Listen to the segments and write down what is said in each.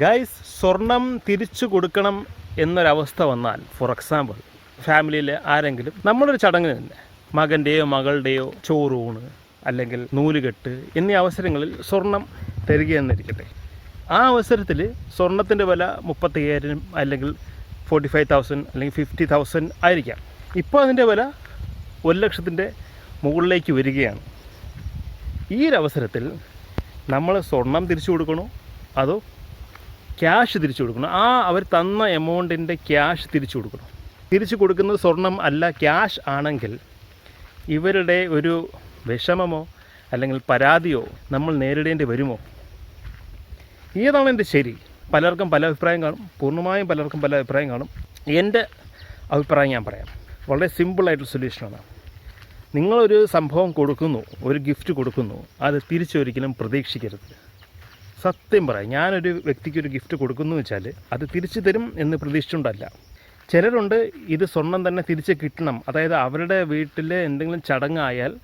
Guys സ്വർണം തിരിച്ചു കൊടുക്കണം എന്നൊരവസ്ഥ വന്നാൽ ഫോർ എക്സാമ്പിൾ ഫാമിലിയിലെ ആരെങ്കിലും നമ്മളൊരു ചടങ്ങിന് തന്നെ മകന്റെയോ മകളുടെയോ ചോറൂണ് അല്ലെങ്കിൽ നൂലുകെട്ട് എന്നീ അവസരങ്ങളിൽ സ്വർണം തരികയെന്നിരിക്കട്ടെ ആ അവസരത്തിൽ സ്വർണത്തിന്റെ വില മുപ്പത്തയ്യായിരം അല്ലെങ്കിൽ ഫോർട്ടി ഫൈവ് തൗസൻഡ് അല്ലെങ്കിൽ ഫിഫ്റ്റി തൗസൻഡ് ആയിരിക്കാം. ഇപ്പോൾ അതിന്റെ വില ഒരു ലക്ഷത്തിന്റെ മുകളിലേക്ക് വരികയാണ്. ഈ ഒരു അവസരത്തിൽ നമ്മൾ സ്വർണം തിരിച്ചു കൊടുക്കണോ? അതോ ക്യാഷ് തിരിച്ചു കൊടുക്കണം. ആ അവർ തന്ന എമൗണ്ടിന്റെ ക്യാഷ് തിരിച്ചു കൊടുക്കണം. തിരിച്ചു കൊടുക്കുന്നത് സ്വർണം അല്ല ക്യാഷ് ആണെങ്കിൽ ഇവരുടെ ഒരു വിഷമമോ അല്ലെങ്കിൽ പരാതിയോ നമ്മൾ നേരിടേണ്ടി വരുമോ? ഏതാണ് എന്റെ ശരി. പലർക്കും പല അഭിപ്രായം കാണും. പൂർണമായും പലർക്കും പല അഭിപ്രായം കാണും. എന്റെ അഭിപ്രായം ഞാൻ പറയാം. വളരെ സിമ്പിളായിട്ടുള്ള സൊല്യൂഷനാണ് നിങ്ങളൊരു സംഭവം കൊടുക്കുന്നു ഒരു ഗിഫ്റ്റ് കൊടുക്കുന്നു. അത് തിരിച്ചൊരിക്കലും പ്രതീക്ഷിക്കരുത്. സത്യം പറയാം. ഞാനൊരു വ്യക്തിക്ക് ഒരു ഗിഫ്റ്റ് കൊടുക്കുന്നു വെച്ചാൽ അത് തിരിച്ചു തരും എന്ന് പ്രതീക്ഷിച്ചുകൊണ്ടല്ല. ചിലരുണ്ട് ഇത് സ്വർണം തന്നെ തിരിച്ച് കിട്ടണം. അതായത് അവരുടെ വീട്ടിൽ എന്തെങ്കിലും ചടങ്ങായാൽ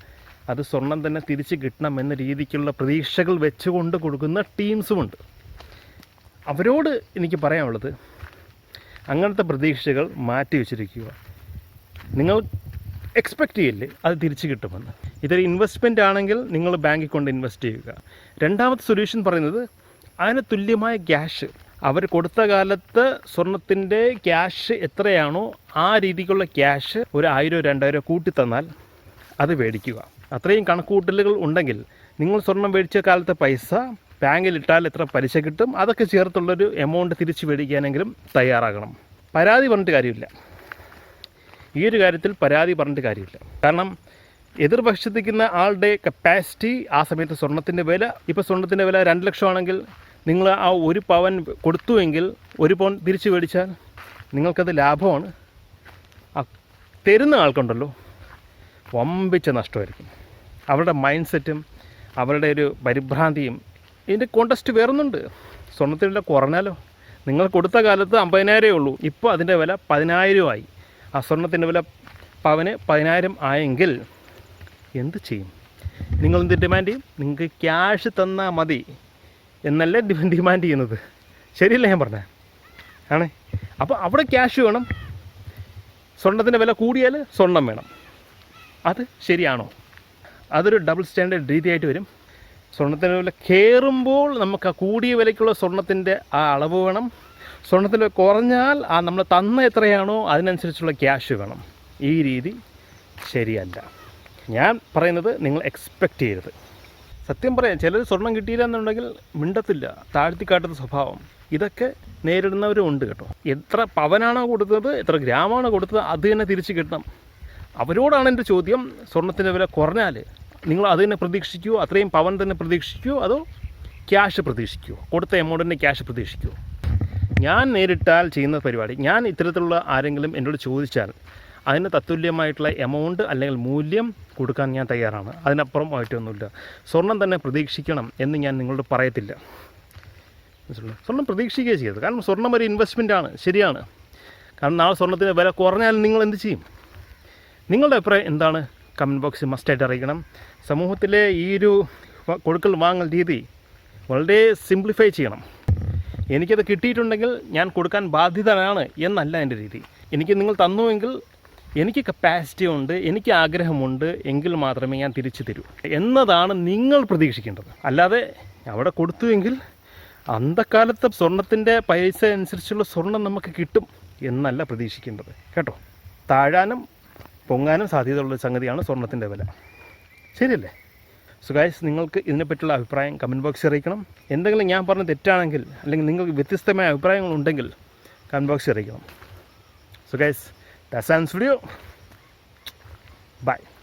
അത് സ്വർണം തന്നെ തിരിച്ച് കിട്ടണം എന്ന രീതിക്കുള്ള പ്രതീക്ഷകൾ വെച്ചുകൊണ്ട് കൊടുക്കുന്ന ടീംസുമുണ്ട്. അവരോട് എനിക്ക് പറയാനുള്ളത് അങ്ങനത്തെ പ്രതീക്ഷകൾ മാറ്റി വെച്ചിരിക്കുക. നിങ്ങൾ എക്സ്പെക്റ്റ് ചെയ്യില്ലേ അത് തിരിച്ചു കിട്ടുമെന്ന്? ഇതൊരു ഇൻവെസ്റ്റ്മെന്റ് ആണെങ്കിൽ നിങ്ങൾ ബാങ്കിൽ കൊണ്ട് ഇൻവെസ്റ്റ് ചെയ്യുക. രണ്ടാമത്തെ സൊല്യൂഷൻ പറയുന്നത് അതിന് തുല്യമായ ക്യാഷ് അവർ കൊടുത്ത കാലത്ത് സ്വർണത്തിന്റെ ക്യാഷ് എത്രയാണോ ആ രീതിക്കുള്ള ക്യാഷ് ഒരു ആയിരം രണ്ടായിരം കൂട്ടി തന്നാൽ അത് മേടിക്കുക. അത്രയും കണക്കുകൂട്ടലുകൾ ഉണ്ടെങ്കിൽ നിങ്ങൾ സ്വർണം മേടിച്ച കാലത്തെ പൈസ ബാങ്കിൽ ഇട്ടാൽ എത്ര പലിശ കിട്ടും? അതൊക്കെ ചേർത്തുള്ളൊരു എമൗണ്ട് തിരിച്ചു മേടിക്കാനെങ്കിലും തയ്യാറാകണം. പരാതി പറഞ്ഞിട്ട് കാര്യമില്ല. ഈ ഒരു കാര്യത്തിൽ പരാതി പറഞ്ഞിട്ട് കാര്യമില്ല. കാരണം എതിർപക്ഷത്തിക്കുന്ന ആളുടെ കപ്പാസിറ്റി ആ സമയത്ത് സ്വർണത്തിന്റെ വില ഇപ്പോൾ സ്വർണത്തിന്റെ വില രണ്ട് ലക്ഷമാണെങ്കിൽ നിങ്ങൾ ആ ഒരു പവൻ കൊടുത്തുവെങ്കിൽ ഒരു പവൻ തിരിച്ചു മേടിച്ചാൽ നിങ്ങൾക്കത് ലാഭമാണ്. ആ തരുന്ന ആൾക്കുണ്ടല്ലോ വമ്പിച്ച നഷ്ടമായിരിക്കും. അവരുടെ മൈൻഡ് സെറ്റും അവരുടെ ഒരു പരിഭ്രാന്തിയും ഇതിന്റെ കോണ്ടസ്റ്റ് വേറൊന്നുണ്ട്. സ്വർണത്തിന്റെ വില കുറഞ്ഞാലോ? നിങ്ങൾ കൊടുത്ത കാലത്ത് അമ്പതിനായിരമേ ഉള്ളൂ ഇപ്പോൾ അതിന്റെ വില പതിനായിരമായി ആ സ്വർണത്തിന്റെ വില പവന് പതിനായിരം ആയെങ്കിൽ എന്ത് ചെയ്യും? നിങ്ങൾ എന്ത് ഡിമാൻഡ് ചെയ്യും? നിങ്ങൾക്ക് ക്യാഷ് തന്നാൽ മതി. എന്നല്ലേ ഡിമാൻഡ് ചെയ്യുന്നത്? ശരിയല്ല ഞാൻ പറഞ്ഞത് ആണേ? അപ്പോൾ അവിടെ ക്യാഷ് വേണം. സ്വർണത്തിന്റെ വില കൂടിയാൽ സ്വർണം വേണം. അത് ശരിയാണോ? അതൊരു ഡബിൾ സ്റ്റാൻഡേർഡ് രീതിയായിട്ട് വരും. സ്വർണത്തിന്റെ വില കയറുമ്പോൾ നമുക്ക് ആ കൂടിയ വിലയ്ക്കുള്ള സ്വർണത്തിന്റെ ആ അളവ് വേണം. സ്വർണത്തിന്റെ കുറഞ്ഞാൽ ആ നമ്മൾ തന്ന എത്രയാണോ അതിനനുസരിച്ചുള്ള ക്യാഷ് വേണം. ഈ രീതി ശരിയല്ല. ഞാൻ പറയുന്നത് നിങ്ങൾ എക്സ്പെക്റ്റ് ചെയ്യരുത്. സത്യം പറയാം ചിലർ സ്വർണം കിട്ടിയില്ല എന്നുണ്ടെങ്കിൽ മിണ്ടത്തില്ല. താഴ്ത്തിക്കാട്ടുന്ന സ്വഭാവം. ഇതൊക്കെ നേരിടുന്നവരും ഉണ്ട് കേട്ടോ. എത്ര പവനാണോ കൊടുത്തത് എത്ര ഗ്രാമാണോ കൊടുത്തത് അത് തന്നെ തിരിച്ച് കിട്ടണം. അവരോടാണ് എന്റെ ചോദ്യം സ്വർണത്തിന്റെ വില കുറഞ്ഞാൽ നിങ്ങൾ അത് തന്നെ പ്രതീക്ഷിക്കുമോ അത്രയും പവൻ തന്നെ പ്രതീക്ഷിക്കുമോ അതോ ക്യാഷ് പ്രതീക്ഷിക്കുമോ കൊടുത്ത എമൗണ്ടിന്റെ ക്യാഷ് പ്രതീക്ഷിക്കുമോ ഞാൻ നേരിട്ടാൽ ചെയ്യുന്ന പരിപാടി ഞാൻ ഇത്തരത്തിലുള്ള ആരെങ്കിലും എന്നോട് ചോദിച്ചാൽ അതിന് തത്തുല്യമായിട്ടുള്ള എമൗണ്ട് അല്ലെങ്കിൽ മൂല്യം കൊടുക്കാൻ ഞാൻ തയ്യാറാണ്. അതിനപ്പുറം ആയിട്ടൊന്നുമില്ല സ്വർണം തന്നെ പ്രതീക്ഷിക്കണം എന്ന് ഞാൻ നിങ്ങളോട് പറയത്തില്ല? സ്വർണം പ്രതീക്ഷിക്കുകയും ചെയ്യരുത്. കാരണം സ്വർണം ഒരു ഇൻവെസ്റ്റ്മെന്റ് ആണ്. ശരിയാണ്. കാരണം നാളെ സ്വർണത്തിന് വില കുറഞ്ഞാൽ നിങ്ങൾ എന്ത് ചെയ്യും? നിങ്ങളുടെ അഭിപ്രായം എന്താണ്? കമന്റ് ബോക്സിൽ മസ്റ്റായിട്ട് അറിയിക്കണം. സമൂഹത്തിലെ ഈ ഒരു കൊടുക്കൽ വാങ്ങൽ രീതി വളരെ സിംപ്ലിഫൈ ചെയ്യണം. എനിക്കത് കിട്ടിയിട്ടുണ്ടെങ്കിൽ ഞാൻ കൊടുക്കാൻ ബാധ്യതയാണ് എന്നല്ല എന്റെ രീതി. എനിക്ക് നിങ്ങൾ തന്നുവെങ്കിൽ എനിക്ക് കപ്പാസിറ്റി ഉണ്ട് എനിക്ക് ആഗ്രഹമുണ്ട് എങ്കിൽ മാത്രമേ ഞാൻ തിരിച്ചു തരൂ. എന്നതാണ് നിങ്ങൾ പ്രതീക്ഷിക്കേണ്ടത്. അല്ലാതെ അവിടെ കൊടുത്തുവെങ്കിൽ അന്ധക്കാലത്തെ സ്വർണത്തിന്റെ പൈസ അനുസരിച്ചുള്ള സ്വർണം നമുക്ക് കിട്ടും എന്നല്ല പ്രതീക്ഷിക്കേണ്ടത്. കേട്ടോ? താഴാനും പൊങ്ങാനും സാധ്യതയുള്ള സംഗതിയാണ് സ്വർണത്തിന്റെ വില. ശരിയല്ലേ? സുഖായസ് നിങ്ങൾക്ക് ഇതിനെപ്പറ്റിയുള്ള അഭിപ്രായം കമന്റ് ബോക്സിൽ അറിയിക്കണം. എന്തെങ്കിലും ഞാൻ പറഞ്ഞ തെറ്റാണെങ്കിൽ അല്ലെങ്കിൽ നിങ്ങൾക്ക് വ്യത്യസ്തമായ അഭിപ്രായങ്ങളുണ്ടെങ്കിൽ കമന്റ് ബോക്സിൽ അറിയിക്കണം. So Hasta sans frío. Bye.